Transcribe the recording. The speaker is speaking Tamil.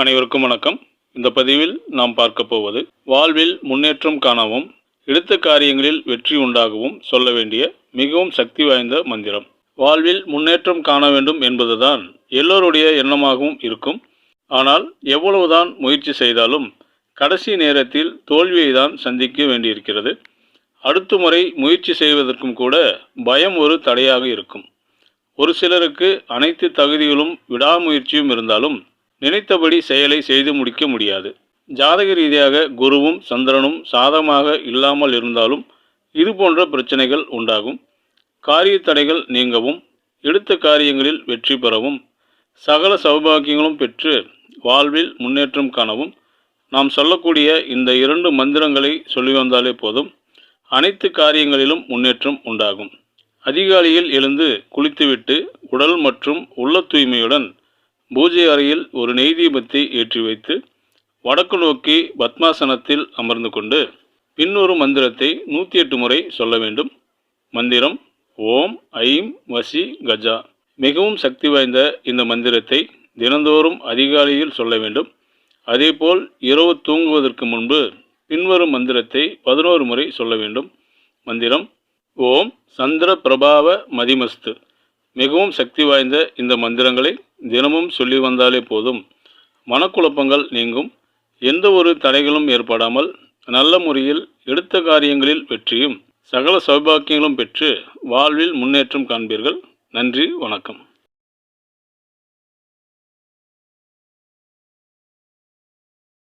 அனைவருக்கும் வணக்கம். இந்த பதிவில் நாம் பார்க்க போவது வாழ்வில் முன்னேற்றம் காணவும் எடுத்த காரியங்களில் வெற்றி உண்டாகவும் சொல்ல வேண்டிய மிகவும் சக்தி வாய்ந்த மந்திரம். வாழ்வில் முன்னேற்றம் காண வேண்டும் என்பதுதான் எல்லோருடைய எண்ணமாகவும் இருக்கும். ஆனால் எவ்வளவுதான் முயற்சி செய்தாலும் கடைசி நேரத்தில் தோல்வியை தான் சந்திக்க வேண்டியிருக்கிறது. அடுத்த முறை முயற்சி செய்வதற்கும் கூட பயம் ஒரு தடையாக இருக்கும். ஒரு சிலருக்கு அனைத்து தகுதிகளும் விடாமுயற்சியும் இருந்தாலும் நினைத்தபடி செயலை செய்து முடிக்க முடியாது. ஜாதக ரீதியாக குருவும் சந்திரனும் சாதகமாக இல்லாமல் இருந்தாலும் இது போன்ற பிரச்சனைகள் உண்டாகும். காரிய தடைகள் நீங்கவும் எடுத்த காரியங்களில் வெற்றி பெறவும் சகல சௌபாகியங்களும் பெற்று வாழ்வில் முன்னேற்றம் காணவும் நாம் சொல்லக்கூடிய இந்த இரண்டு மந்திரங்களை சொல்லி வந்தாலே போதும். அனைத்து காரியங்களிலும் முன்னேற்றம் உண்டாகும். அதிகாலையில் எழுந்து குளித்துவிட்டு உடல் மற்றும் உள்ள தூய்மையுடன் பூஜை அறையில் ஒரு நெய் தீபத்தை ஏற்றி வைத்து வடக்கு நோக்கி பத்மாசனத்தில் அமர்ந்து கொண்டு பின்னொரு மந்திரத்தை நூற்றி எட்டு முறை சொல்ல வேண்டும். மந்திரம் ஓம் ஐம் வசி கஜா. மிகவும் சக்தி வாய்ந்த இந்த மந்திரத்தை தினந்தோறும் அதிகாலையில் சொல்ல வேண்டும். அதேபோல் இரவு தூங்குவதற்கு முன்பு பின்வரும் மந்திரத்தை பதினோரு முறை சொல்ல வேண்டும். மந்திரம் ஓம் சந்திர பிரபாவ மதிமஸ்து. மிகவும் சக்தி வாய்ந்த இந்த மந்திரங்களை தினமும் சொல்லி வந்தாலே போதும். மனக்குழப்பங்கள் நீங்கும். எந்த ஒரு தடைகளும் ஏற்படாமல் நல்ல முறையில் எடுத்த காரியங்களில் வெற்றியும் சகல சௌபாக்கியங்களும் பெற்று வாழ்வில் முன்னேற்றம் காண்பீர்கள். நன்றி வணக்கம்.